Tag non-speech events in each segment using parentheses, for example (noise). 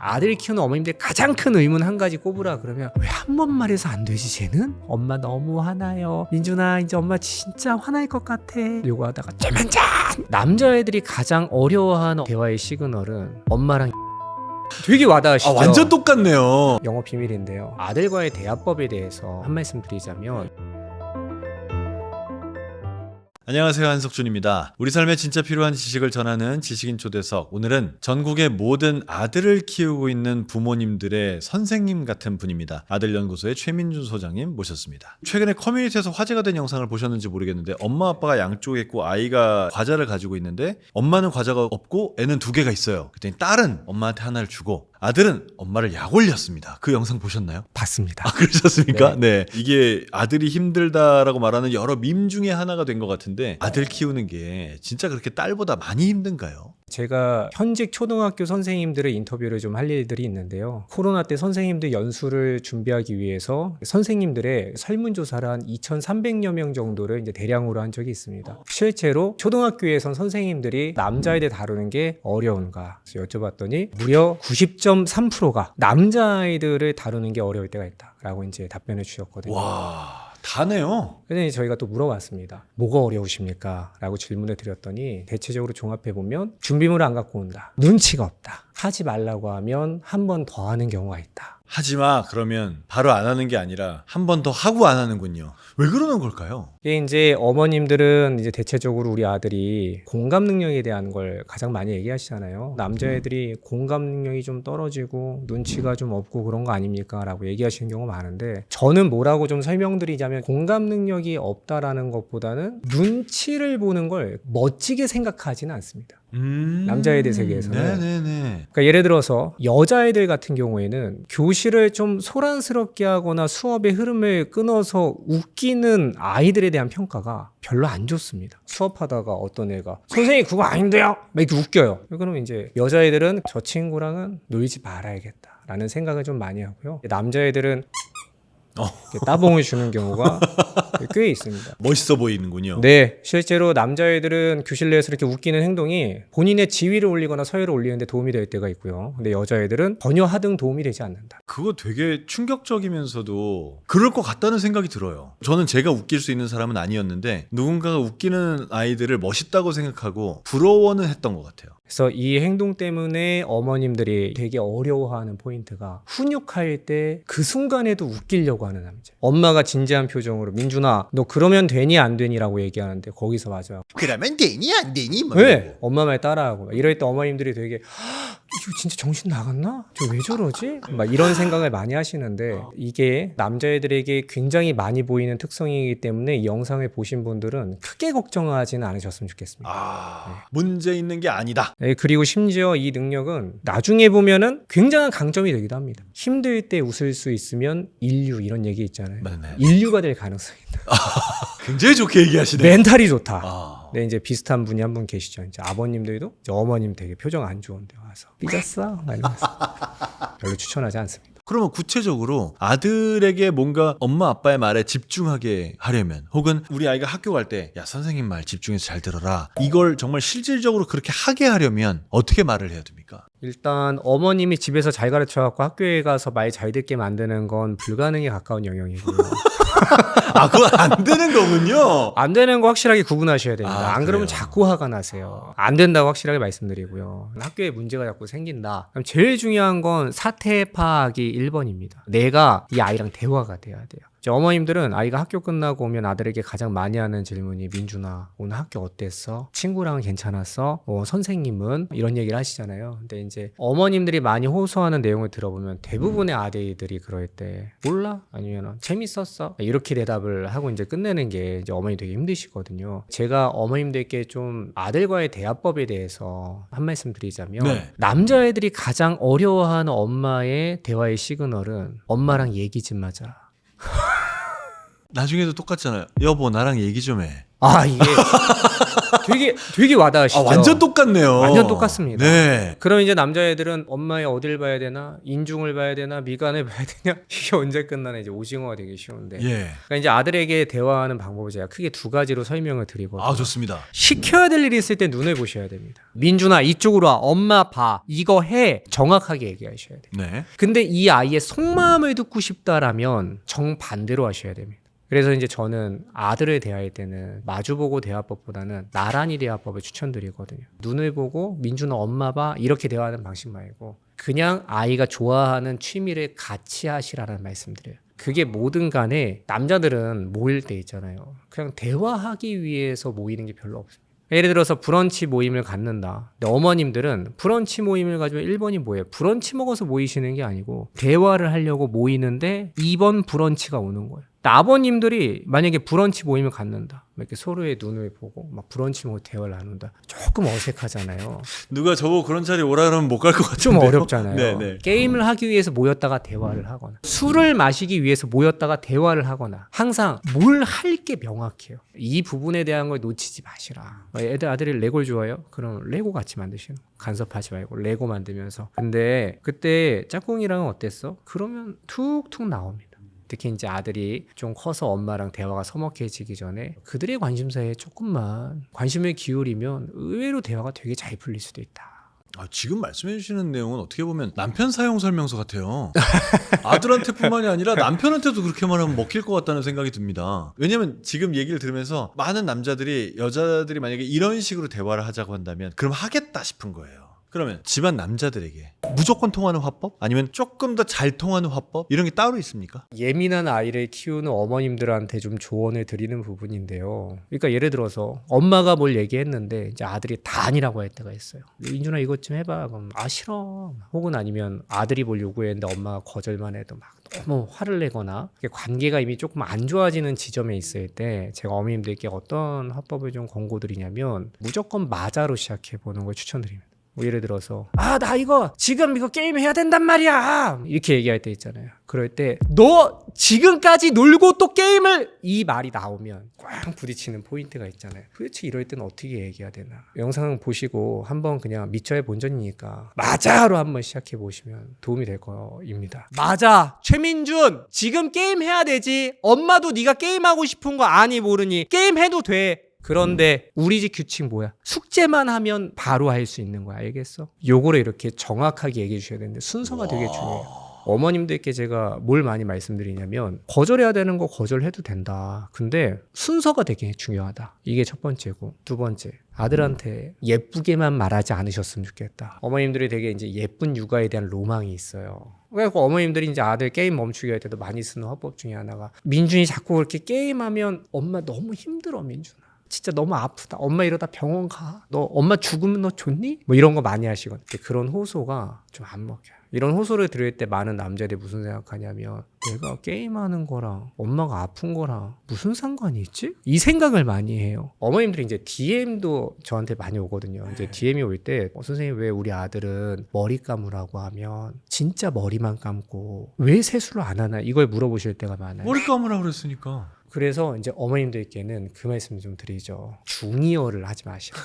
아들 키우는 어머님들 가장 큰 의문 한 가지 꼽으라 그러면 왜 한 번 말해서 안 되지 쟤는? 엄마 너무 화나요 민준아 이제 엄마 진짜 화날 것 같아 요구하다가 쩌면짠 남자애들이 가장 어려워하는 대화의 시그널은 엄마랑 (laughs) 되게 와닿으시죠? 아 완전 똑같네요. 영어 비밀인데요. 아들과의 대화법에 대해서 한 말씀 드리자면 안녕하세요 한석준입니다. 우리 삶에 진짜 필요한 지식을 전하는 지식인 초대석. 오늘은 전국의 모든 아들을 키우고 있는 부모님들의 선생님 같은 분입니다. 아들 연구소의 최민준 소장님 모셨습니다. 최근에 커뮤니티에서 화제가 된 영상을 보셨는지 모르겠는데 엄마 아빠가 양쪽에 있고 아이가 과자를 가지고 있는데 엄마는 과자가 없고 애는 두 개가 있어요. 그랬더니 딸은 엄마한테 하나를 주고 아들은 엄마를 약 올렸습니다. 그 영상 보셨나요? 봤습니다. 아 그러셨습니까? 네. 이게 아들이 힘들다라고 말하는 여러 밈 중에 하나가 된 것 같은데 아들 키우는 게 진짜 그렇게 딸보다 많이 힘든가요? 제가 현직 초등학교 선생님들의 인터뷰를 좀 할 일들이 있는데요. 코로나 때 선생님들 연수를 준비하기 위해서 선생님들의 설문조사를 한 2,300여 명 정도를 이제 대량으로 한 적이 있습니다. 실제로 초등학교에선 선생님들이 남자애들 다루는 게 어려운가 여쭤봤더니 무려 90.3%가 남자아이들을 다루는 게 어려울 때가 있다라고 이제 답변을 주셨거든요. 와 다네요. 그래서 저희가 또 물어봤습니다. 뭐가 어려우십니까? 라고 질문을 드렸더니 대체적으로 종합해 보면 준비물을 안 갖고 온다. 눈치가 없다. 하지 말라고 하면 한 번 더 하는 경우가 있다. 하지마 그러면 바로 안 하는 게 아니라 한 번 더 하고 안 하는군요. 왜 그러는 걸까요? 이게 이제 어머님들은 이제 대체적으로 우리 아들이 공감 능력에 대한 걸 가장 많이 얘기하시잖아요. 남자애들이 공감 능력이 좀 떨어지고 눈치가 좀 없고 그런 거 아닙니까? 라고 얘기하시는 경우가 많은데 저는 뭐라고 좀 설명드리자면 공감 능력이 없다라는 것보다는 눈치를 보는 걸 멋지게 생각하지는 않습니다. 음... 남자애들 세계에서는. 네네네. 그러니까 예를 들어서 여자애들 같은 경우에는 교실을 좀 소란스럽게 하거나 수업의 흐름을 끊어서 웃기는 아이들에 대한 평가가 별로 안 좋습니다. 수업하다가 어떤 애가 선생님 그거 아닌데요? 막 이렇게 웃겨요. 그러면 이제 여자애들은 저 친구랑은 놀지 말아야겠다. 라는 생각을 좀 많이 하고요. 남자애들은 따봉을 주는 경우가 (laughs) 꽤 있습니다. 멋있어 보이는군요. 네, 실제로 남자애들은 교실 내에서 이렇게 웃기는 행동이 본인의 지위를 올리거나 서열을 올리는데 도움이 될 때가 있고요. 근데 여자애들은 전혀 하등 도움이 되지 않는다. 그거 되게 충격적이면서도 그럴 것 같다는 생각이 들어요. 저는 제가 웃길 수 있는 사람은 아니었는데 누군가가 웃기는 아이들을 멋있다고 생각하고 부러워는 했던 것 같아요. 그래서 이 행동 때문에 어머님들이 되게 어려워하는 포인트가 훈육할 때 그 순간에도 웃기려고 하는 남자. 엄마가 진지한 표정으로 민준아, 너 그러면 되니 안 되니라고 얘기하는데 거기서 맞아요. 그러면 되니 안 되니? 뭐 왜? 엄마 말 따라하고 막 이럴 때 어머님들이 되게 "헉, 이거 진짜 정신 나갔나? 저 왜 저러지? 막 이런 생각을 많이 하시는데 이게 남자애들에게 굉장히 많이 보이는 특성이기 때문에 이 영상을 보신 분들은 크게 걱정하지는 않으셨으면 좋겠습니다. 아 문제 있는 게 아니다. 네, 그리고 심지어 이 능력은 나중에 보면은 굉장한 강점이 되기도 합니다. 힘들 때 웃을 수 있으면 인류 이런 얘기 있잖아요. 맞네. 인류가 될 가능성이 있다. 굉장히 좋게 얘기하시네. 멘탈이 좋다. 아. 네, 이제 비슷한 분이 한 분 계시죠. 이제 아버님들도 이제 어머님 되게 표정 안 좋은데 와서 삐졌어? 막 이러면서 (laughs) 별로 추천하지 않습니다. 그러면 구체적으로 아들에게 뭔가 엄마 아빠의 말에 집중하게 하려면 혹은 우리 아이가 학교 갈 때 야 선생님 말 집중해서 잘 들어라 이걸 정말 실질적으로 그렇게 하게 하려면 어떻게 말을 해야 됩니까? 일단 어머님이 집에서 잘 가르쳐갖고 학교에 가서 말 잘 듣게 만드는 건 불가능에 가까운 영역이고요. (laughs) 아 그건 안 되는 거군요. 안 되는 거 확실하게 구분하셔야 됩니다. 아, 안 그러면 그래요? 자꾸 화가 나세요. 안 된다고 확실하게 말씀드리고요. 학교에 문제가 자꾸 생긴다. 그럼 제일 중요한 건 사태 파악이 1번입니다. 내가 이 아이랑 대화가 돼야 돼요. 이제 어머님들은 아이가 학교 끝나고 오면 아들에게 가장 많이 하는 질문이 민준아 오늘 학교 어땠어? 친구랑은 괜찮았어? 어, 선생님은? 이런 얘기를 하시잖아요. 근데 이제 어머님들이 많이 호소하는 내용을 들어보면 대부분의 아이들이 그럴 때 몰라? 아니면 재밌었어? 이렇게 대답을 하고 이제 끝내는 게 이제 어머니 되게 힘드시거든요. 제가 어머님들께 좀 아들과의 대화법에 대해서 한 말씀 드리자면 네. 남자애들이 가장 어려워하는 엄마의 대화의 시그널은 엄마랑 얘기 좀 하자. 나중에도 똑같잖아요. 여보 나랑 얘기 좀 해. 아 이게 되게 되게 와닿으시죠. 아 완전 똑같네요. 완전 똑같습니다. 네. 그럼 이제 남자애들은 엄마의 어딜 봐야 되나 인중을 봐야 되나 미간을 (laughs) 봐야 되냐 이게 언제 끝나나 이제 오징어가 되기 쉬운데 예. 그러니까 이제 아들에게 대화하는 방법을 제가 크게 두 가지로 설명을 드리거든요. 아 좋습니다. 시켜야 될 일이 있을 때 눈을 보셔야 됩니다. 민준아 이쪽으로 와 엄마 봐 이거 해 정확하게 얘기하셔야 돼요. 네. 근데 이 아이의 속마음을 듣고 싶다라면 정 반대로 하셔야 됩니다. 그래서 이제 저는 아들을 대할 때는 마주보고 대화법보다는 나란히 대화법을 추천드리거든요. 눈을 보고 민준아 엄마 봐 이렇게 대화하는 방식 말고 그냥 아이가 좋아하는 취미를 같이 하시라는 말씀드려요. 그게 뭐든 간에 남자들은 모일 때 있잖아요. 그냥 대화하기 위해서 모이는 게 별로 없어요. 예를 들어서 브런치 모임을 갖는다. 근데 어머님들은 브런치 모임을 가지고 1번이 뭐예요? 브런치 먹어서 모이시는 게 아니고 대화를 하려고 모이는데 2번 브런치가 오는 거예요. 아버님들이 만약에 브런치 모임을 갖는다. 이렇게 서로의 눈을 보고 막 브런치 먹고 대화를 나눈다. 조금 어색하잖아요. (laughs) 누가 저보고 그런 자리 오라 그러면 못 갈 것 같은데. 좀 어렵잖아요. 네네. 게임을 하기 위해서 모였다가 대화를 하거나 술을 마시기 위해서 모였다가 대화를 하거나 항상 뭘 할 게 명확해요. 이 부분에 대한 걸 놓치지 마시라. 어, 애들 아들이 레고를 좋아해요? 그럼 레고 같이 만드시는 거. 간섭하지 말고 레고 만들면서. 근데 그때 짝꿍이랑은 어땠어? 그러면 툭툭 나옵니다. 특히 이제 아들이 좀 커서 엄마랑 대화가 서먹해지기 전에 그들의 관심사에 조금만 관심을 기울이면 의외로 대화가 되게 잘 풀릴 수도 있다. 아, 지금 말씀해 주시는 내용은 어떻게 보면 남편 사용 설명서 같아요. 아들한테뿐만이 아니라 남편한테도 그렇게 말하면 먹힐 것 같다는 생각이 듭니다. 왜냐면 지금 얘기를 들으면서 많은 남자들이 여자들이 만약에 이런 식으로 대화를 하자고 한다면 그럼 하겠다 싶은 거예요. 그러면 집안 남자들에게 무조건 통하는 화법? 아니면 조금 더 잘 통하는 화법? 이런 게 따로 있습니까? 예민한 아이를 키우는 어머님들한테 좀 조언을 드리는 부분인데요. 그러니까 예를 들어서 엄마가 뭘 얘기했는데 이제 아들이 다 아니라고 할 때가 있어요. 인준아 이것 좀 해봐. 그럼 아 싫어. 혹은 아니면 아들이 뭘 요구했는데 엄마가 거절만 해도 막 너무 화를 내거나 관계가 이미 조금 안 좋아지는 지점에 있을 때 제가 어머님들께 어떤 화법을 좀 권고드리냐면 무조건 맞아로 시작해 보는 걸 추천드립니다. 뭐 예를 들어서 아 나 이거 지금 이거 게임 해야 된단 말이야. 이렇게 얘기할 때 있잖아요. 그럴 때 너 지금까지 놀고 또 게임을 이 말이 나오면 꽝 부딪히는 포인트가 있잖아요. 도대체 이럴 때는 어떻게 얘기해야 되나. 영상 보시고 한번 그냥 미처의 본전이니까 맞아로 한번 시작해 보시면 도움이 될 거입니다. 맞아. 최민준 지금 게임 해야 되지. 엄마도 네가 게임하고 싶은 거 아니 모르니 게임 해도 돼 그런데 우리 집 규칙 뭐야? 숙제만 하면 바로 할 수 있는 거야. 알겠어? 요거를 이렇게 정확하게 얘기해 주셔야 되는데 순서가 되게 중요해요. 어머님들께 제가 뭘 많이 말씀드리냐면 거절해야 되는 거 거절해도 된다. 근데 순서가 되게 중요하다. 이게 첫 번째고 두 번째 아들한테 예쁘게만 말하지 않으셨으면 좋겠다. 어머님들이 되게 이제 예쁜 육아에 대한 로망이 있어요. 그래서 어머님들이 이제 아들 게임 멈추게 할 때도 많이 쓰는 화법 중에 하나가 민준이 자꾸 그렇게 게임하면 엄마 너무 힘들어 민준아. 진짜 너무 아프다. 엄마 이러다 병원 가. 너 엄마 죽으면 너 좋니? 뭐 이런 거 많이 하시거든. 근데 그런 호소가 좀 안 먹혀요. 이런 호소를 들을 때 많은 남자들이 무슨 생각하냐면 내가 게임하는 거랑 엄마가 아픈 거랑 무슨 상관이 있지? 이 생각을 많이 해요. 어머님들이 이제 DM도 저한테 많이 오거든요. 이제 DM이 올때 어, 선생님 왜 우리 아들은 머리 감으라고 하면 진짜 머리만 감고 왜 세수를 안 하나 이걸 물어보실 때가 많아요. 머리 감으라 그랬으니까. 그래서 이제 어머님들께는 그 말씀 좀 드리죠. 중이어를 하지 마시라.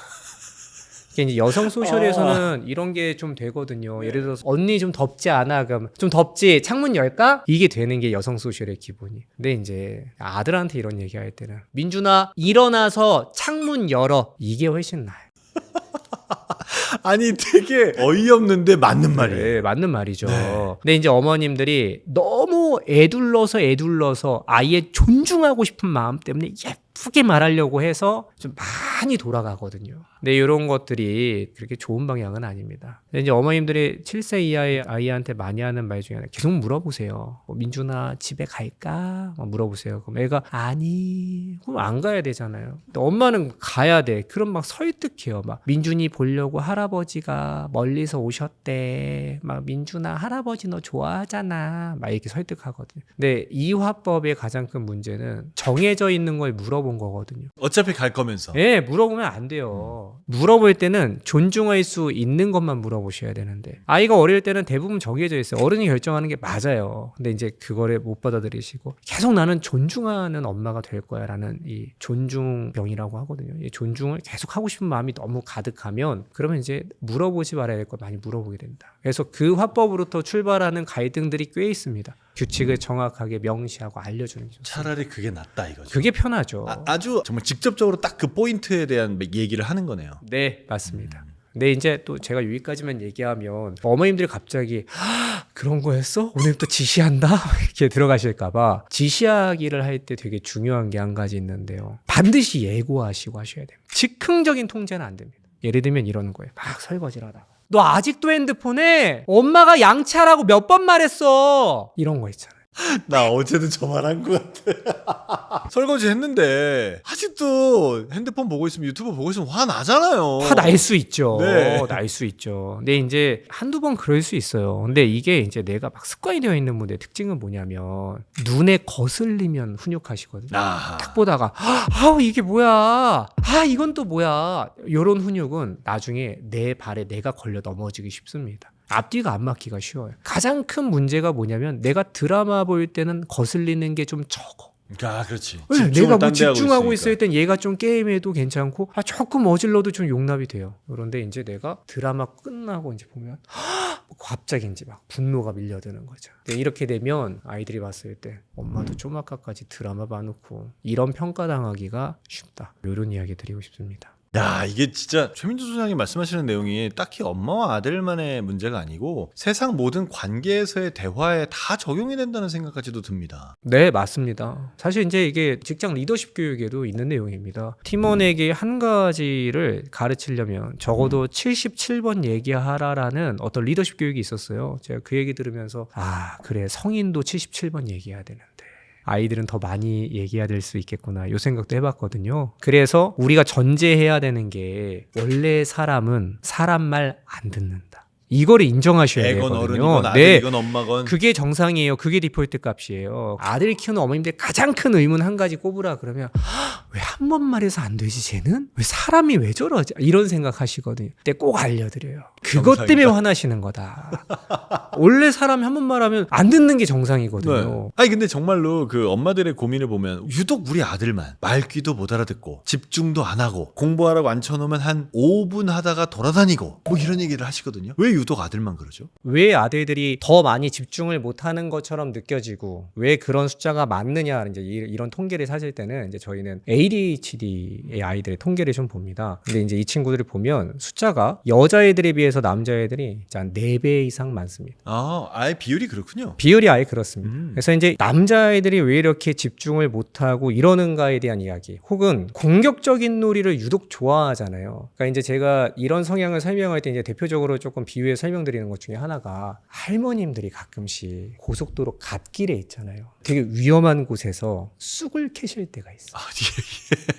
이게 이제 여성 소셜에서는 이런 게 좀 되거든요. 예를 들어서 언니 좀 덥지 않아? 그럼 좀 덥지? 창문 열까? 이게 되는 게 여성 소셜의 기본이. 근데 이제 아들한테 이런 얘기할 때는 민준아 일어나서 창문 열어. 이게 훨씬 나아요. (laughs) (laughs) 아니 되게 어이없는데 맞는 말이에요. 네, 맞는 말이죠. 네. 근데 이제 어머님들이 너무 애둘러서 애둘러서 아예 존중하고 싶은 마음 때문에 예쁘게 말하려고 해서 좀 많이 돌아가거든요. 근데 이런 것들이 그렇게 좋은 방향은 아닙니다. 이제 어머님들이 7세 이하의 아이한테 많이 하는 말 중에 하나 계속 물어보세요. 뭐, 민준아 집에 갈까? 막 물어보세요. 그럼 애가 아니 그럼 안 가야 되잖아요. 엄마는 가야 돼. 그럼 막 설득해요. 막 민준이 보려고 할아버지가 멀리서 오셨대. 막 민준아 할아버지 너 좋아하잖아. 막 이렇게 설득하거든요. 근데 이 화법의 가장 큰 문제는 정해져 있는 걸 물어본 거거든요. 어차피 갈 거면서. 예, 물어보면 안 돼요. 돼 요. 물어볼 때는 존중할 수 있는 것만 물어보셔야 되는데 아이가 어릴 때는 대부분 정해져 있어요. 어른이 결정하는 게 맞아요. 근데 이제 그거를 못 받아들이시고 계속 나는 존중하는 엄마가 될 거야라는 이 존중병이라고 하거든요. 이 존중을 계속 하고 싶은 마음이 너무 가득하면 그러면 이제 물어보지 말아야 될 걸 많이 물어보게 된다. 그래서 그 화법으로부터 출발하는 갈등들이 꽤 있습니다. 규칙을 정확하게 명시하고 알려주는 게 좋습니다. 차라리 그게 낫다 이거죠. 그게 편하죠. 아, 아주 정말 직접적으로 딱 그 포인트에 대한 얘기를 하는 거네요. 네, 맞습니다. 근데 이제 또 제가 여기까지만 얘기하면 어머님들이 갑자기 "하, 그런 거였어? 오늘부터 지시한다? (laughs) 이렇게 들어가실까봐 지시하기를 할 때 되게 중요한 게 한 가지 있는데요. 반드시 예고하시고 하셔야 됩니다. 즉흥적인 통제는 안 됩니다. 예를 들면 이러는 거예요. 막 설거지를 하다가 너 아직도 핸드폰에 엄마가 양치하라고 몇 번 말했어. 이런 거 있잖아요. (laughs) 나 어제도 저 말 한 것 같아. (laughs) 설거지 했는데 아직도 핸드폰 보고 있으면 유튜브 보고 있으면 화 나잖아요. 화날 수 있죠. 네. (laughs) 날 수 있죠. 근데 이제 한두 번 그럴 수 있어요. 근데 이게 이제 내가 막 습관이 되어 있는 분의 특징은 뭐냐면 눈에 거슬리면 훈육하시거든요. 아, 딱 보다가 아 이게 뭐야 아 이건 또 뭐야 요런 훈육은 나중에 내 발에 내가 걸려 넘어지기 쉽습니다 앞뒤가 안 맞기가 쉬워요 가장 큰 문제가 뭐냐면 내가 드라마 볼 때는 거슬리는 게 좀 적어 아 그렇지. 왜? 집중을 내가 뭐 집중하고. 있을 땐 얘가 좀 게임해도 괜찮고 아 조금 어질러도 좀 용납이 돼요. 그런데 이제 내가 드라마 끝나고 이제 보면 (gasps) 갑자기 이제 막 분노가 밀려드는 거죠. 근데 이렇게 되면 아이들이 봤을 때 엄마도 좀 아까까지 드라마 봐놓고 이런 평가당하기가 쉽다. 이런 이야기 드리고 싶습니다. 야 이게 진짜 최민주 소장님 말씀하시는 내용이 딱히 엄마와 아들만의 문제가 아니고 세상 모든 관계에서의 대화에 다 적용이 된다는 생각까지도 듭니다. 네, 맞습니다. 사실 이제 이게 직장 리더십 교육에도 있는 내용입니다. 팀원에게 한 가지를 가르치려면 적어도 77번 얘기하라라는 어떤 리더십 교육이 있었어요. 제가 그 얘기 들으면서 아, 그래. 성인도 77번 얘기해야 되는데. 아이들은 더 많이 얘기해야 될 수 있겠구나. 요 생각도 해봤거든요. 그래서 우리가 전제해야 되는 게 원래 사람은 사람 말 안 듣는다. 이거를 인정하셔야 애건 되거든요. 어른이건 아들이건 엄마건 그게 정상이에요. 그게 디폴트 값이에요. 아들 키우는 어머님들 가장 큰 의문 한 가지 꼽으라 그러면 왜 한 번 말해서 안 되지 쟤는? 왜 사람이 왜 저러지? 이런 생각 하시거든요. 근데 꼭 알려드려요. 그것 정상이다. 때문에 화나시는 거다. 원래 사람이 한 번 말하면 안 듣는 게 정상이거든요. 네. 아니 근데 정말로 그 엄마들의 고민을 보면 유독 우리 아들만 말귀도 못 알아듣고 집중도 안 하고 공부하라고 앉혀놓으면 한 5분 하다가 돌아다니고 뭐 이런 얘기를 하시거든요. 왜 유독 아들만 그러죠? 왜 아들들이 더 많이 집중을 못하는 것처럼 느껴지고 왜 그런 숫자가 많느냐 이제 이- 이런 통계를 사실 때는 이제 저희는 ADHD의 아이들의 통계를 좀 봅니다. 근데 이제 이 친구들을 보면 숫자가 여자애들에 비해서 남자애들이 한 4배 이상 많습니다. 아 아예 비율이 그렇군요. 비율이 아예 그렇습니다. 음. 그래서 이제 남자애들이 왜 이렇게 집중을 못하고 이러는가에 대한 이야기, 혹은 공격적인 놀이를 유독 좋아하잖아요. 그러니까 이제 제가 이런 성향을 설명할 때 이제 대표적으로 조금 비유 해 설명드리는 것 중에 하나가 할머님들이 가끔씩 고속도로 갓길에 있잖아요. 되게 위험한 곳에서 쑥을 캐실 때가 있어. 아, 요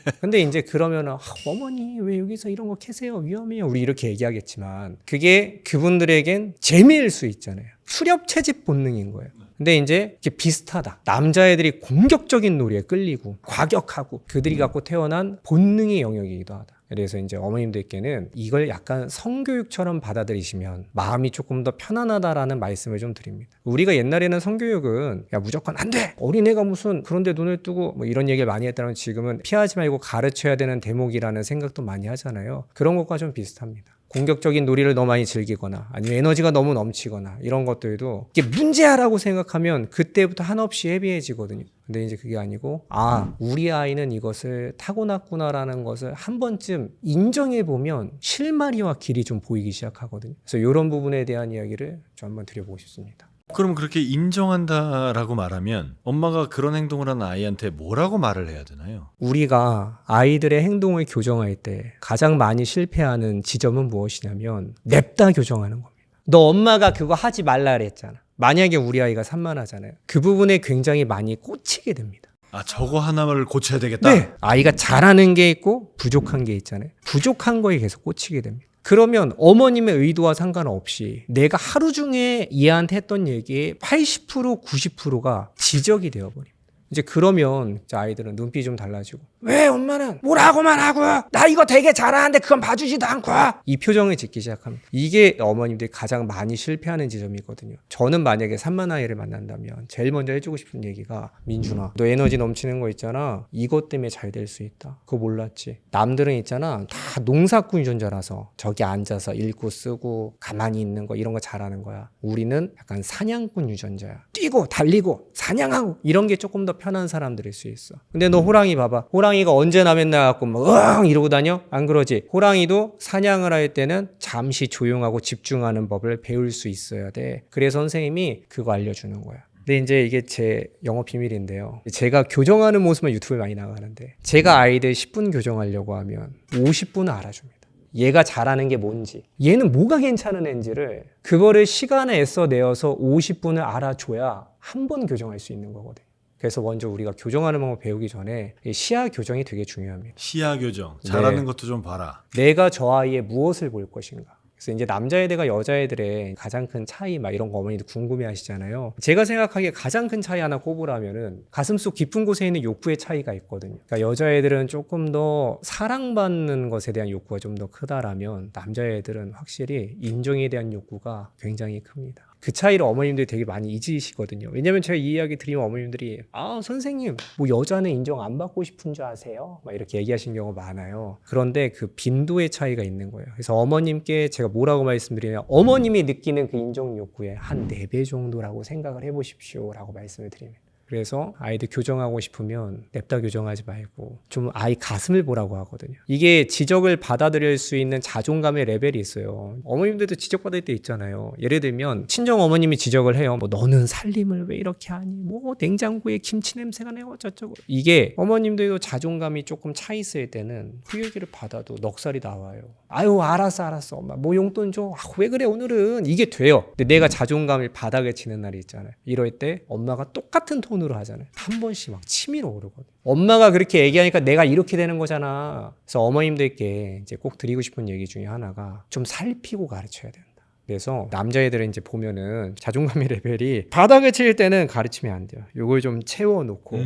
예. 근데 이제 그러면은 아, 어머니 왜 여기서 이런 거 캐세요 위험해요 우리 이렇게 얘기하겠지만 그게 그분들에겐 재미일 수 있잖아요 수렵 채집 본능인 거예요 근데 이제 이게 비슷하다 남자애들이 공격적인 놀이에 끌리고 과격하고 그들이 갖고 태어난 본능의 영역이기도 하다 그래서 이제 어머님들께는 이걸 약간 성교육처럼 받아들이시면 마음이 조금 더 편안하다라는 말씀을 좀 드립니다. 우리가 옛날에는 성교육은 야 무조건 안 돼. 어린애가 무슨 그런데 눈을 뜨고 뭐 이런 얘기를 많이 했다면 지금은 피하지 말고 가르쳐야 되는 대목이라는 생각도 많이 하잖아요. 그런 것과 좀 비슷합니다. 공격적인 놀이를 너무 많이 즐기거나 아니면 에너지가 너무 넘치거나 이런 것들도 이게 문제야라고 생각하면 그때부터 한없이 헤비해지거든요. 근데 이제 그게 아니고 아 우리 아이는 이것을 타고났구나라는 것을 한 번쯤 인정해 보면 실마리와 길이 좀 보이기 시작하거든요. 그래서 이런 부분에 대한 이야기를 좀 한번 드려보고 싶습니다. 그럼 그렇게 인정한다라고 말하면 엄마가 그런 행동을 하는 아이한테 뭐라고 말을 해야 되나요? 우리가 아이들의 행동을 교정할 때 가장 많이 실패하는 지점은 무엇이냐면 냅다 교정하는 겁니다. 너 엄마가 그거 하지 말라 그랬잖아. 만약에 우리 아이가 산만하잖아요. 그 부분에 굉장히 많이 꽂히게 됩니다. 아 저거 하나를 고쳐야 되겠다. 네. 아이가 잘하는 게 있고 부족한 게 있잖아요. 부족한 거에 계속 꽂히게 됩니다. 그러면 어머님의 의도와 상관없이 내가 하루 중에 얘한테 했던 얘기의 80% 90%가 지적이 되어버립니다. 이제 그러면 이제 아이들은 눈빛이 좀 달라지고 왜 엄마는 뭐라고만 하고 나 이거 되게 잘하는데 그건 봐주지도 않고 이 표정을 짓기 시작합니다. 이게 어머님들이 가장 많이 실패하는 지점이거든요. 저는 만약에 산만 아이를 만난다면 제일 먼저 해주고 싶은 얘기가 민준아 너 에너지 넘치는 거 있잖아 이것 때문에 잘 될 수 있다. 그거 몰랐지. 남들은 있잖아 다 농사꾼 유전자라서 저기 앉아서 읽고 쓰고 가만히 있는 거 이런 거 잘하는 거야. 우리는 약간 사냥꾼 유전자야. 뛰고 달리고 사냥하고 이런 게 조금 더 편한 사람들일 수 있어. 근데 너 호랑이 봐봐. 호랑이가 언제나 맨날 갖고 막응 이러고 다녀? 안 그러지? 호랑이도 사냥을 할 때는 잠시 조용하고 집중하는 법을 배울 수 있어야 돼. 그래서 선생님이 그거 알려주는 거야. 근데 이제 이게 제 영업 비밀인데요. 제가 교정하는 모습만 유튜브에 많이 나가는데 제가 아이들 10분 교정하려고 하면 50분은 알아줍니다. 얘가 잘하는 게 뭔지, 얘는 뭐가 괜찮은 앤지를 그거를 시간에 애써 내어서 50분을 알아줘야 한 번 교정할 수 있는 거거든요. 그래서 먼저 우리가 교정하는 방법 배우기 전에 이 시야 교정이 되게 중요합니다. 시야 교정 잘하는 네. 것도 좀 봐라. 내가 저 아이의 무엇을 볼 것인가. 그래서 이제 남자애들과 여자애들의 가장 큰 차이 막 이런 거 어머니도 궁금해 하시잖아요. 제가 생각하기에 가장 큰 차이 하나 꼽으라면은 가슴 속 깊은 곳에 있는 욕구의 차이가 있거든요. 그러니까 여자애들은 조금 더 사랑받는 것에 대한 욕구가 좀 더 크다라면 남자애들은 확실히 인정에 대한 욕구가 굉장히 큽니다. 그 차이를 어머님들이 되게 많이 잊으시거든요. 왜냐면 제가 이 이야기 드리면 어머님들이 아 선생님 뭐 여자는 인정 안 받고 싶은 줄 아세요? 막 이렇게 얘기하시는 경우가 많아요. 그런데 그 빈도의 차이가 있는 거예요. 그래서 어머님께 제가 뭐라고 말씀드리냐면 어머님이 느끼는 그 인정 욕구의 한 네 배 정도라고 생각을 해보십시오라고 말씀을 드립니다. 그래서 아이들 교정하고 싶으면 냅다 교정하지 말고 좀 아이 가슴을 보라고 하거든요. 이게 지적을 받아들일 수 있는 자존감의 레벨이 있어요. 어머님들도 지적받을 때 있잖아요. 예를 들면 친정 어머님이 지적을 해요. 뭐 너는 살림을 왜 이렇게 하니? 뭐 냉장고에 김치 냄새가 나고 어쩌고. 이게 어머님들도 자존감이 조금 차 있을 때는 그 얘기를 받아도 넉살이 나와요. 아유 알았어 알았어 엄마 뭐 용돈 줘. 아, 왜 그래 오늘은 이게 돼요. 근데 내가 자존감을 바닥에 치는 날이 있잖아요. 이럴 때 엄마가 똑같은 톤으로 하잖아요. 한 번씩 막 치밀어 오르거든. 엄마가 그렇게 얘기하니까 내가 이렇게 되는 거잖아. 그래서 어머님들께 이제 꼭 드리고 싶은 얘기 중에 하나가 좀 살피고 가르쳐야 된다. 그래서 남자애들은 이제 보면은 자존감의 레벨이 바닥에 칠 때는 가르치면 안 돼요. 요걸 좀 채워놓고.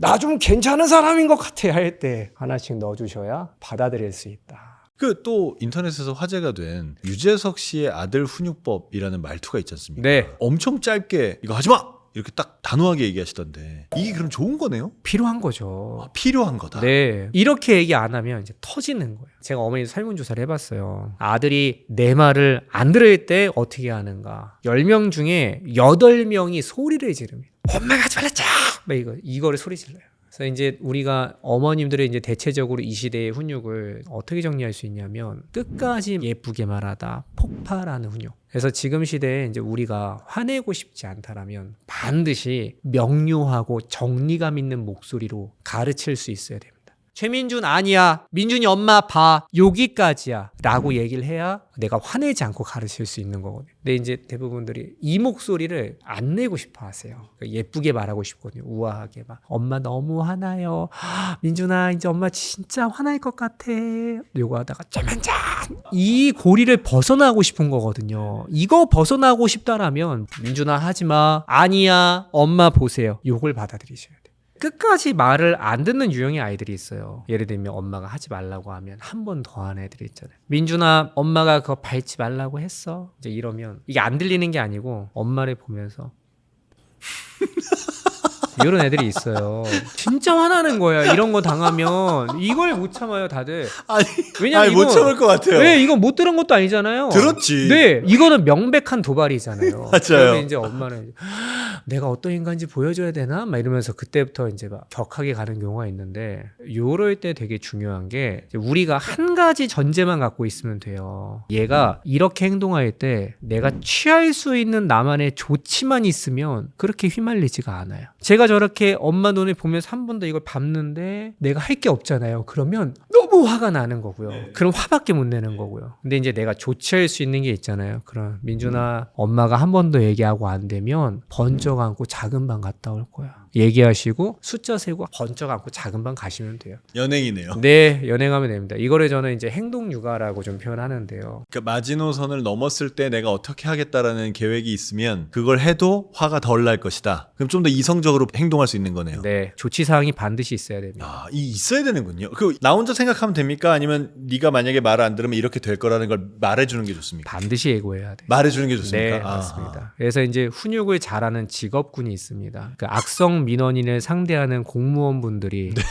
나 좀 괜찮은 사람인 것 같아 할 때 하나씩 넣어주셔야 받아들일 수 있다. 그 또 인터넷에서 화제가 된 유재석 씨의 아들 훈육법이라는 말투가 있지 않습니까? 네. 엄청 짧게 이거 하지 마 이렇게 딱 단호하게 얘기하시던데 이게 그럼 좋은 거네요? 필요한 거죠. 아, 필요한 거다. 네. 이렇게 얘기 안 하면 이제 터지는 거예요. 제가 어머니 설문조사를 해봤어요. 아들이 내 말을 안 들을 때 어떻게 하는가. 10명 중에 8명이 소리를 지릅니다. 엄마가 하지 말랬자! 막 이거, 이거를 소리 질러요. 그래서 이제 우리가 어머님들의 이제 대체적으로 이 시대의 훈육을 어떻게 정리할 수 있냐면 끝까지 예쁘게 말하다 폭발하는 훈육. 그래서 지금 시대에 이제 우리가 화내고 싶지 않다라면 반드시 명료하고 정리감 있는 목소리로 가르칠 수 있어야 됩니다. 최민준 아니야. 민준이 엄마 봐. 여기까지야. 라고 얘기를 해야 내가 화내지 않고 가르칠 수 있는 거거든요. 근데 이제 대부분들이 이 목소리를 안 내고 싶어 하세요. 그러니까 예쁘게 말하고 싶거든요. 우아하게 막. 엄마 너무 화나요. (gasps) 민준아, 이제 엄마 진짜 화날 것 같아. 요거 하다가 짜면짠! 이 고리를 벗어나고 싶은 거거든요. 이거 벗어나고 싶다라면 민준아 하지 마. 아니야. 엄마 보세요. 요걸 받아들이셔야 돼요. 끝까지 말을 안 듣는 유형의 아이들이 있어요. 예를 들면 엄마가 하지 말라고 하면 한 번 더 하는 애들이 있잖아요. 민준아, 엄마가 그거 밟지 말라고 했어. 이제 이러면 이게 안 들리는 게 아니고 엄마를 보면서 이런 애들이 있어요. 진짜 화나는 거야. 이런 거 당하면 이걸 못 참아요, 다들. 아니, 왜냐면 아니 못 이건- 참을 것 같아요. 네, 이건 못 들은 것도 아니잖아요. 들었지. 네, 이거는 명백한 도발이잖아요. (laughs) 맞아요. 이제 엄마는 내가 어떤 인간인지 보여줘야 되나? 막 이러면서 그때부터 이제 막 격하게 가는 경우가 있는데 요럴 때 되게 중요한 게 우리가 한 가지 전제만 갖고 있으면 돼요. 얘가 이렇게 행동할 때 내가 취할 수 있는 나만의 조치만 있으면 그렇게 휘말리지가 않아요. 제가 저렇게 엄마 눈을 보면서 한 번 더 이걸 밟는데 내가 할 게 없잖아요. 그러면 너무 화가 나는 거고요. 그럼 화밖에 못 내는 거고요. 근데 이제 내가 조치할 수 있는 게 있잖아요. 그럼 민준아, 엄마가 한 번 더 얘기하고 안 되면 번쩍 안고 작은 방 갔다 올 거야. 얘기하시고 숫자 세고 번쩍 안고 작은 방 가시면 돼요. 연행이네요. 네, 연행하면 됩니다. 이거를 저는 이제 행동 육아라고 좀 표현하는데요. 그러니까 마지노선을 넘었을 때 내가 어떻게 하겠다라는 계획이 있으면 그걸 해도 화가 덜 날 것이다. 그럼 좀 더 이성적으로 행동할 수 있는 거네요. 네, 조치 사항이 반드시 있어야 됩니다. 아, 이 있어야 되는군요. 그 나 혼자 생각하면 됩니까? 아니면 네가 만약에 말을 안 들으면 이렇게 될 거라는 걸 말해 주는 게 좋습니까? 반드시 예고해야 돼요. 말해 주는 게 좋습니까? 네, 아하. 맞습니다. 그래서 이제 훈육을 잘하는 직업군이 있습니다. 그 악성 민원인을 상대하는 공무원분들이 네.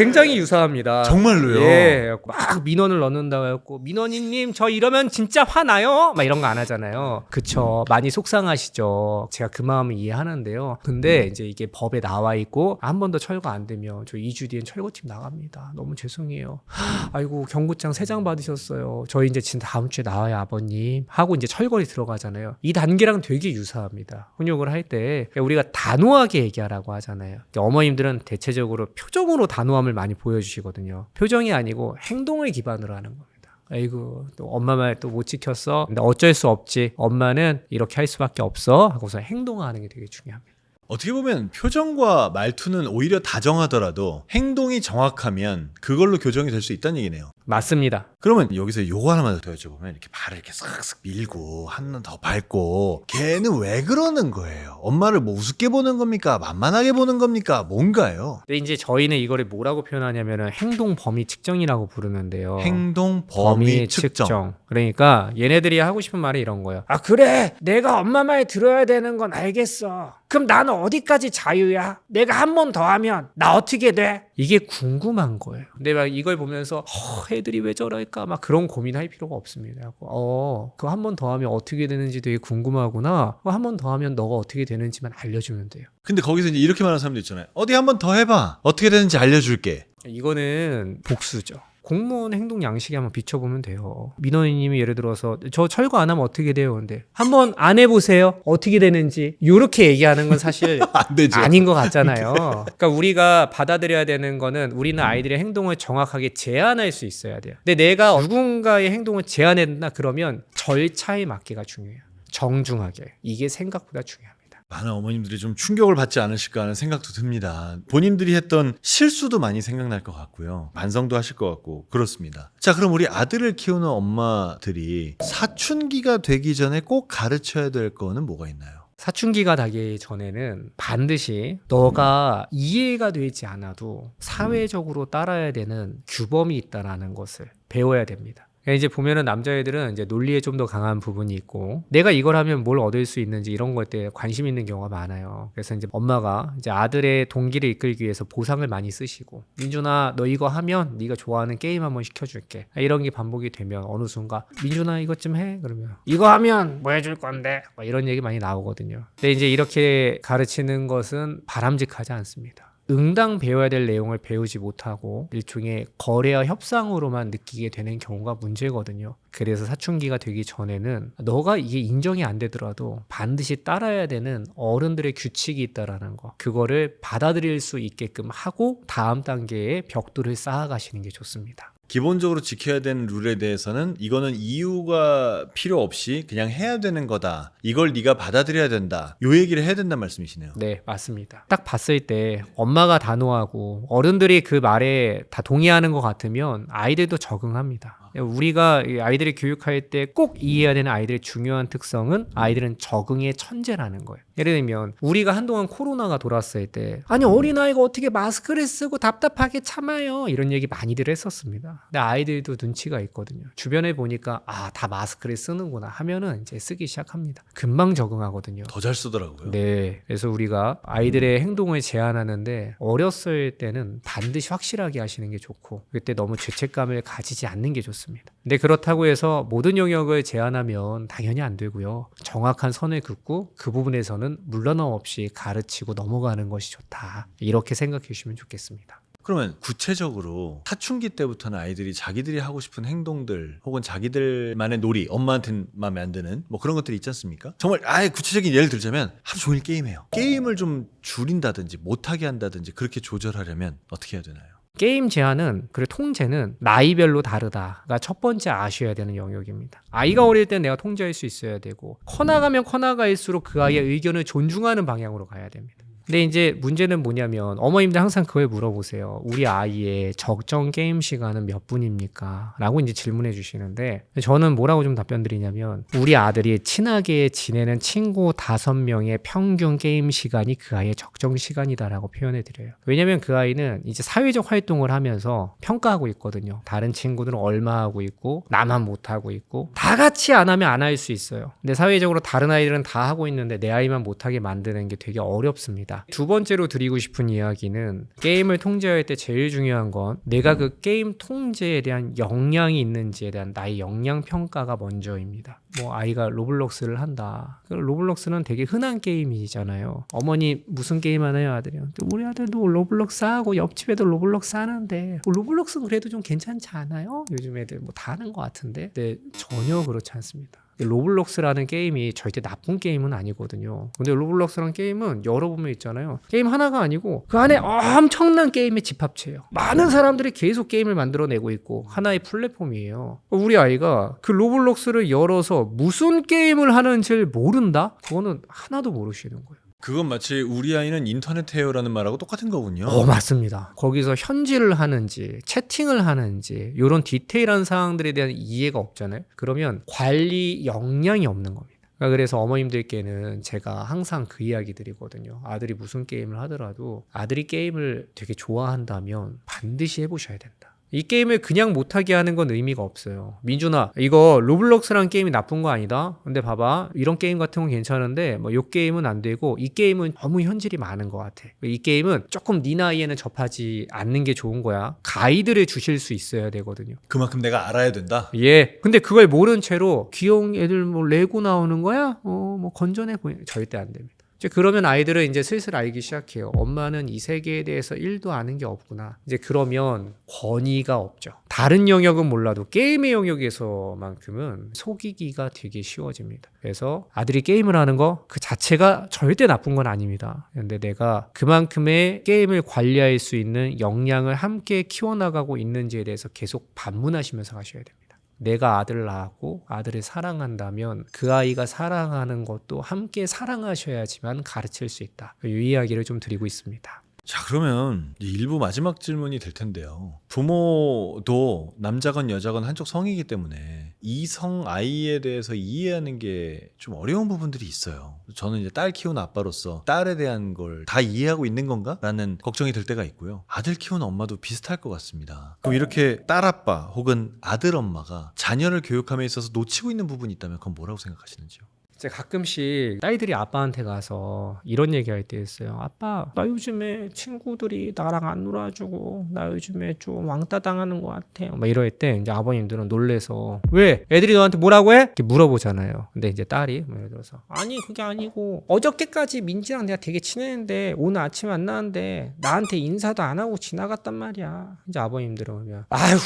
굉장히 유사합니다. 정말로요? 예, 막 민원을 넣는다고 해갖고 민원인님 저 이러면 진짜 화나요? 막 이런 거 안 하잖아요. 그쵸? 많이 속상하시죠. 제가 그 마음을 이해하는데요. 근데 이제 이게 법에 나와 있고 한 번 더 철거 안 되면 저 2주 뒤엔 철거팀 나갑니다. 너무 죄송해요. (gasps) 아이고 경고장 세장 받으셨어요. 저희 이제 진짜 다음 주에 나와요 아버님 하고 이제 철거리 들어가잖아요. 이 단계랑 되게 유사합니다. 훈육을 할 때 우리가 단호하게 얘기하라고 하잖아요. 어머님들은 대체적으로 표정으로 단호함을 많이 보여주시거든요. 표정이 아니고 행동을 기반으로 하는 겁니다. 아이고 또 엄마 말 또 못 지켰어. 근데 어쩔 수 없지. 엄마는 이렇게 할 수밖에 없어. 하고서 행동하는 게 되게 중요합니다. 어떻게 보면 표정과 말투는 오히려 다정하더라도 행동이 정확하면 그걸로 교정이 될 수 있다는 얘기네요. 맞습니다. 그러면 여기서 요거 하나만 더 여쭤보면 이렇게 발을 이렇게 싹싹 밀고 한번 더 밟고 걔는 왜 그러는 거예요? 엄마를 뭐 우습게 보는 겁니까? 만만하게 보는 겁니까? 뭔가요? 근데 이제 저희는 이거를 뭐라고 표현하냐면은 행동 범위 측정이라고 부르는데요. 행동 범위 측정. 그러니까 얘네들이 하고 싶은 말이 이런 거예요. 아 그래, 내가 엄마 말 들어야 되는 건 알겠어. 그럼 나는 어디까지 자유야? 내가 한 번 더 하면 나 어떻게 돼? 이게 궁금한 거예요. 근데 막 이걸 보면서 어, 애들이 왜 저럴까? 막 그런 고민할 필요가 없습니다. 어, 그거 한 번 더 하면 어떻게 되는지 되게 궁금하구나. 한 번 더 하면 너가 어떻게 되는지만 알려주면 돼요. 근데 거기서 이제 이렇게 말하는 사람도 있잖아요. 어디 한 번 더 해봐. 어떻게 되는지 알려줄게. 이거는 복수죠. 공무원 행동 양식에 한번 비춰보면 돼요. 민원인님이 예를 들어서 저 철거 안 하면 어떻게 돼요? 근데 한번 안 해보세요. 어떻게 되는지 이렇게 얘기하는 건 사실. (laughs) 아닌 것 같잖아요. 그러니까 우리가 받아들여야 되는 거는 우리는 아이들의 행동을 정확하게 제한할 수 있어야 돼요. 근데 내가 누군가의 행동을 제한한다 그러면 절차에 맞게가 중요해요. 정중하게 이게 생각보다 중요합니다. 많은 어머님들이 좀 충격을 받지 않으실까 하는 생각도 듭니다. 본인들이 했던 실수도 많이 생각날 것 같고요. 반성도 하실 것 같고 그렇습니다. 자, 그럼 우리 아들을 키우는 엄마들이 사춘기가 되기 전에 꼭 가르쳐야 될 거는 뭐가 있나요? 사춘기가 되기 전에는 반드시 너가 이해가 되지 않아도 사회적으로 따라야 되는 규범이 있다라는 것을 배워야 됩니다. 그러니까 이제 보면은 남자애들은 이제 논리에 좀 더 강한 부분이 있고 내가 이걸 하면 뭘 얻을 수 있는지 이런 것에 관심 있는 경우가 많아요. 그래서 이제 엄마가 이제 아들의 동기를 이끌기 위해서 보상을 많이 쓰시고 민준아 너 이거 하면 네가 좋아하는 게임 한번 시켜줄게 이런 게 반복이 되면 어느 순간 민준아 이것 좀 해 그러면 이거 하면 뭐 해줄 건데 막 이런 얘기 많이 나오거든요. 근데 이제 이렇게 가르치는 것은 바람직하지 않습니다. 응당 배워야 될 내용을 배우지 못하고 일종의 거래와 협상으로만 느끼게 되는 경우가 문제거든요. 그래서 사춘기가 되기 전에는 너가 이게 인정이 안 되더라도 반드시 따라야 되는 어른들의 규칙이 있다라는 거. 그거를 받아들일 수 있게끔 하고 다음 단계에 벽돌을 쌓아가시는 게 좋습니다. 기본적으로 지켜야 되는 룰에 대해서는 이거는 이유가 필요 없이 그냥 해야 되는 거다. 이걸 네가 받아들여야 된다. 요 얘기를 해야 된다는 말씀이시네요. 네, 맞습니다. 딱 봤을 때 엄마가 단호하고 어른들이 그 말에 다 동의하는 것 같으면 아이들도 적응합니다. 우리가 이 아이들을 교육할 때 꼭 이해해야 되는 아이들의 중요한 특성은 아이들은 적응의 천재라는 거예요. 예를 들면 우리가 한동안 코로나가 돌았을 때 아니 어린아이가 어떻게 마스크를 쓰고 답답하게 참아요 이런 얘기 많이들 했었습니다. 근데 아이들도 눈치가 있거든요. 주변에 보니까 아 다 마스크를 쓰는구나 하면은 이제 쓰기 시작합니다. 금방 적응하거든요. 더 잘 쓰더라고요. 네. 그래서 우리가 아이들의 행동을 제한하는데 어렸을 때는 반드시 확실하게 하시는 게 좋고 그때 너무 죄책감을 가지지 않는 게 좋습니다. 근데 그렇다고 해서 모든 영역을 제한하면 당연히 안 되고요. 정확한 선을 긋고 그 부분에서는 물러남 없이 가르치고 넘어가는 것이 좋다. 이렇게 생각해 주시면 좋겠습니다. 그러면 구체적으로 사춘기 때부터는 아이들이 자기들이 하고 싶은 행동들 혹은 자기들만의 놀이 엄마한테는 마음에 안 드는 뭐 그런 것들이 있지 않습니까? 정말 아예 구체적인 예를 들자면 하루 종일 게임해요. 게임을 좀 줄인다든지 못하게 한다든지 그렇게 조절하려면 어떻게 해야 되나요? 게임 제한은 그리고 통제는 나이별로 다르다가 첫 번째 아셔야 되는 영역입니다. 아이가 어릴 때 내가 통제할 수 있어야 되고 커 나가면 커 나갈수록 그 아이의 의견을 존중하는 방향으로 가야 됩니다. 근데 이제 문제는 뭐냐면 어머님들 항상 그걸 물어보세요. 우리 아이의 적정 게임 시간은 몇 분입니까? 라고 이제 질문해 주시는데 저는 뭐라고 좀 답변 드리냐면 우리 아들이 친하게 지내는 친구 다섯 명의 평균 게임 시간이 그 아이의 적정 시간이다라고 표현해 드려요. 왜냐면 그 아이는 이제 사회적 활동을 하면서 평가하고 있거든요. 다른 친구들은 얼마 하고 있고 나만 못 하고 있고 다 같이 안 하면 안 할 수 있어요. 근데 사회적으로 다른 아이들은 다 하고 있는데 내 아이만 못 하게 만드는 게 되게 어렵습니다. 두 번째로 드리고 싶은 이야기는 게임을 통제할 때 제일 중요한 건 내가 그 게임 통제에 대한 역량이 있는지에 대한 나의 역량 평가가 먼저입니다. 뭐 아이가 로블록스를 한다. 그 로블록스는 되게 흔한 게임이잖아요. 어머니 무슨 게임 하나요 아들이요? 또 우리 아들도 로블록스 하고 옆집에도 로블록스 하는데 뭐 로블록스 그래도 좀 괜찮지 않아요? 요즘 애들 뭐 다 하는 것 같은데. 근데 전혀 그렇지 않습니다. 로블록스라는 게임이 절대 나쁜 게임은 아니거든요. 근데 로블록스라는 게임은 열어보면 있잖아요. 게임 하나가 아니고 그 안에 엄청난 게임의 집합체예요. 많은 사람들이 계속 게임을 만들어내고 있고 하나의 플랫폼이에요. 우리 아이가 그 로블록스를 열어서 무슨 게임을 하는지를 모른다? 그거는 하나도 모르시는 거예요. 그건 마치 우리 아이는 인터넷 해요라는 말하고 똑같은 거군요. 어, 맞습니다. 거기서 현질을 하는지, 채팅을 하는지, 이런 디테일한 사항들에 대한 이해가 없잖아요. 그러면 관리 역량이 없는 겁니다. 그러니까 그래서 어머님들께는 제가 항상 그 이야기 드리거든요. 아들이 무슨 게임을 하더라도 아들이 게임을 되게 좋아한다면 반드시 해보셔야 된다. 이 게임을 그냥 못하게 하는 건 의미가 없어요. 민준아, 이거 로블록스라는 게임이 나쁜 거 아니다? 근데 봐봐. 이런 게임 같은 건 괜찮은데, 뭐, 요 게임은 안 되고, 이 게임은 너무 현질이 많은 것 같아. 이 게임은 조금 네 나이에는 접하지 않는 게 좋은 거야. 가이드를 주실 수 있어야 되거든요. 그만큼 내가 알아야 된다. 예. 근데 그걸 모른 채로 귀여운 애들 뭐 레고 나오는 거야? 어, 뭐 건전해 보이 절대 안 됩니다. 이제 그러면 아이들은 이제 슬슬 알기 시작해요. 엄마는 이 세계에 대해서 1도 아는 게 없구나. 이제 그러면 권위가 없죠. 다른 영역은 몰라도 게임의 영역에서만큼은 속이기가 되게 쉬워집니다. 그래서 아들이 게임을 하는 거 그 자체가 절대 나쁜 건 아닙니다. 근데 내가 그만큼의 게임을 관리할 수 있는 역량을 함께 키워나가고 있는지에 대해서 계속 반문하시면서 가셔야 됩니다. 내가 아들을 낳았고 아들을 사랑한다면 그 아이가 사랑하는 것도 함께 사랑하셔야지만 가르칠 수 있다. 이 이야기를 좀 드리고 있습니다. 자, 그러면 이 일부 마지막 질문이 될 텐데요. 부모도 남자건 여자건 한쪽 성이기 때문에 이성 아이에 대해서 이해하는 게 좀 어려운 부분들이 있어요. 저는 이제 딸 키우는 아빠로서 딸에 대한 걸 다 이해하고 있는 건가? 라는 걱정이 들 때가 있고요. 아들 키우는 엄마도 비슷할 것 같습니다. 그럼 이렇게 딸 아빠 혹은 아들 엄마가 자녀를 교육함에 있어서 놓치고 있는 부분이 있다면 그건 뭐라고 생각하시는지요? 이제 가끔씩 딸들이 아빠한테 가서 이런 얘기할 때 있어요. 아빠, 나 요즘에 친구들이 나랑 안 놀아주고 나 요즘에 좀 왕따 당하는 것 같아. 막 이럴 때 이제 아버님들은 놀래서 왜? 애들이 너한테 뭐라고 해? 이렇게 물어보잖아요. 근데 이제 딸이 뭐 예를 들어서 아니 그게 아니고 어저께까지 민지랑 내가 되게 친했는데 오늘 아침에 안 나왔는데 나한테 인사도 안 하고 지나갔단 말이야. 이제 아버님들은 그러면 아휴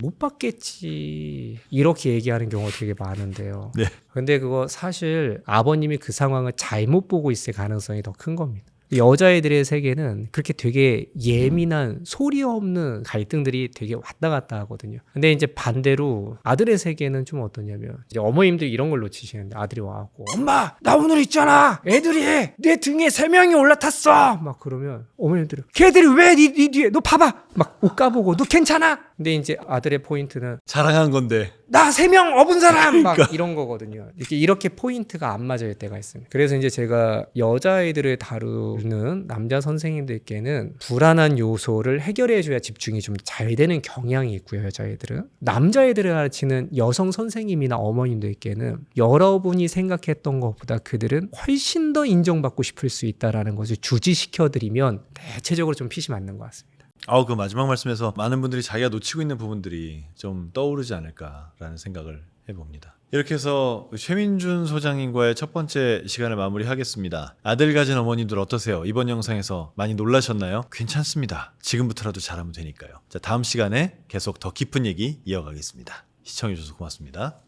못 받겠지 이렇게 얘기하는 경우가 되게 많은데요. 네. 근데 그거 사실 아버님이 그 상황을 잘못 보고 있을 가능성이 더 큰 겁니다. 여자애들의 세계는 그렇게 되게 예민한 소리 없는 갈등들이 되게 왔다 갔다 하거든요. 근데 이제 반대로 아들의 세계는 좀 어떠냐면 이제 어머님들 이런 걸 놓치시는데 아들이 와갖고 엄마 나 오늘 있잖아 애들이 내 등에 세 명이 올라탔어 막 그러면 어머님들은 걔들이 왜네 네 뒤에 너 봐봐 막 옷 까보고 너 괜찮아? 근데 이제 아들의 포인트는 자랑한 건데 나 세 명 업은 사람 막 이런 거거든요. 이렇게 이렇게 포인트가 안 맞을 때가 있습니다. 그래서 이제 제가 여자아이들을 다루는 남자 선생님들께는 불안한 요소를 해결해 줘야 집중이 좀 잘 되는 경향이 있고요, 여자애들은. 남자애들을 가르치는 여성 선생님이나 어머님들께는 여러분이 생각했던 것보다 그들은 훨씬 더 인정받고 싶을 수 있다라는 것을 주지시켜 드리면 대체적으로 좀 핏이 맞는 것 같습니다. 아우 그 마지막 말씀에서 많은 분들이 자기가 놓치고 있는 부분들이 좀 떠오르지 않을까라는 생각을 해봅니다. 이렇게 해서 최민준 소장님과의 첫 번째 시간을 마무리하겠습니다. 아들 가진 어머님들 어떠세요? 이번 영상에서 많이 놀라셨나요? 괜찮습니다. 지금부터라도 잘하면 되니까요. 자 다음 시간에 계속 더 깊은 얘기 이어가겠습니다. 시청해주셔서 고맙습니다.